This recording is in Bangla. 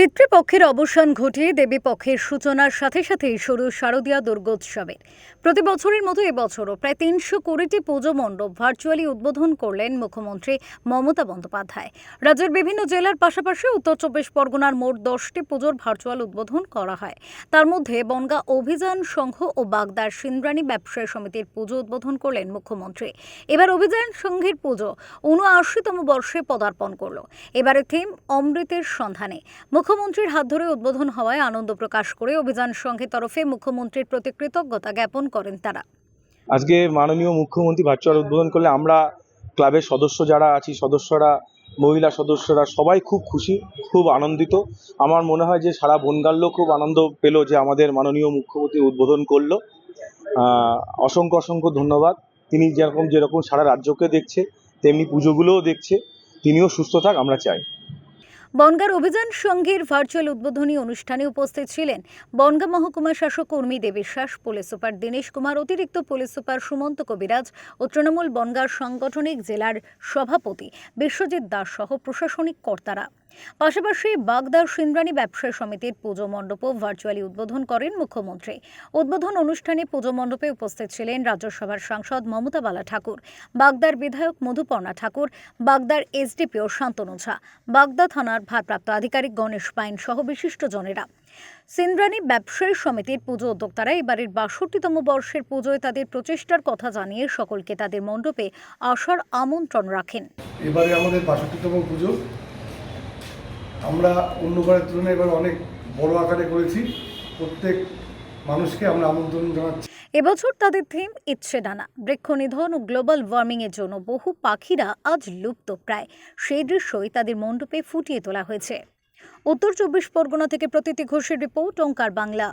পিতৃপক্ষের অবসান ঘটিয়ে দেবী পক্ষের সূচনার সাথে সাথেই শুরু শারদীয়া দুর্গোৎসবের। প্রতি বছরের মতো এবছরও প্রায় তিনশো কুড়িটি পুজো মণ্ডপ ভার্চুয়ালি উদ্বোধন করলেন মুখ্যমন্ত্রী মমতা বন্দ্যোপাধ্যায়। রাজ্যের বিভিন্ন জেলার পাশাপাশি উত্তর চব্বিশ পরগনার মোট দশটি পুজোর ভার্চুয়াল উদ্বোধন করা হয়। তার মধ্যে বনগা অভিযান সংঘ ও বাগদার সিন্দ্রানী ব্যবসায়ী সমিতির পুজো উদ্বোধন করলেন মুখ্যমন্ত্রী। এবার অভিযান সংঘের পুজো উনআশিতম বর্ষে পদার্পণ করল। এবারে থিম অমৃতের সন্ধানে। মুখ্যমন্ত্রীর হাত ধরে উদ্বোধন হওয়ায় আনন্দ প্রকাশ করে অভিযান সংঘের তরফে মুখ্যমন্ত্রীর প্রতি কৃতজ্ঞতা জ্ঞাপন করেন তারা। আজকে মাননীয় মুখ্যমন্ত্রী ভার্চুয়াল উদ্বোধন করলে আমরা ক্লাবের সদস্য যারা আছি, সদস্যরা, মহিলা সদস্যরা সবাই খুব খুশি, খুব আনন্দিত। আমার মনে হয় যে সারা বনগাল্য খুব আনন্দ পেল যে আমাদের মাননীয় মুখ্যমন্ত্রী উদ্বোধন করল। অসংখ্য অসংখ্য ধন্যবাদ। তিনি যেরকম যেরকম সারা রাজ্যকে দেখছে, তেমনি পুজোগুলোও দেখছে। তিনিও সুস্থ থাক, আমরা চাই। বনগার অভিযান সংঘের ভার্চুয়াল উদ্বোধনী অনুষ্ঠানে উপস্থিত ছিলেন বনগা মহকুমা শাসক কর্মী দেবিশ্বাস পুলিশ সুপার দীনেশ কুমার, অতিরিক্ত পুলিশ সুপার সুমন্ত কবিরাজ ও তৃণমূল বনগার সাংগঠনিক জেলার সভাপতি বিশ্বজিৎ দাস সহ প্রশাসনিক কর্তারা। পাশাপাশি বাগদার সিন্দ্রানী ব্যবসায়ী সমিতির পুজো মণ্ডপও ভার্চুয়ালি উদ্বোধন করেন মুখ্যমন্ত্রী। উদ্বোধন অনুষ্ঠানে পুজো মণ্ডপে উপস্থিত ছিলেন রাজ্যসভার সাংসদ মমতা বালা ঠাকুর বাগদার বিধায়ক মধুপর্ণা ঠাকুর, বাগদার এসডিপিও শান্তনু ঝা, বাগদা থানার ভারপ্রাপ্ত আধিকারিক গণেশ পাইন সহ বিশিষ্ট জনেরা। সিন্দ্রানী ব্যবসায়ী সমিতির পুজো উদ্যোক্তারা এবারের বাষট্টিতম বর্ষের পুজোয় তাদের প্রচেষ্টার কথা জানিয়ে সকলকে তাদের মণ্ডপে আসার আমন্ত্রণ রাখেন। এবারে আমাদের বাষট্টিতম পুজো। আমরা অন্যবারের তুলনায় এবার অনেক বড় আকারে করেছি। প্রত্যেক মানুষকে আমরা আমন্ত্রণ জানাচ্ছি। এবছর তাদের থিম, ইচ্ছে ডানা। বৃক্ষ নিধন ও গ্লোবাল ওয়ার্মিং এর জন্য বহু পাখিরা আজ লুপ্ত প্রায়। সেই দৃশ্যই তাদের মণ্ডপে ফুটিয়ে তোলা হয়েছে। উত্তর চব্বিশ পরগনা থেকে প্রতীতি ঘোষের রিপোর্ট, ওঙ্কার বাংলা।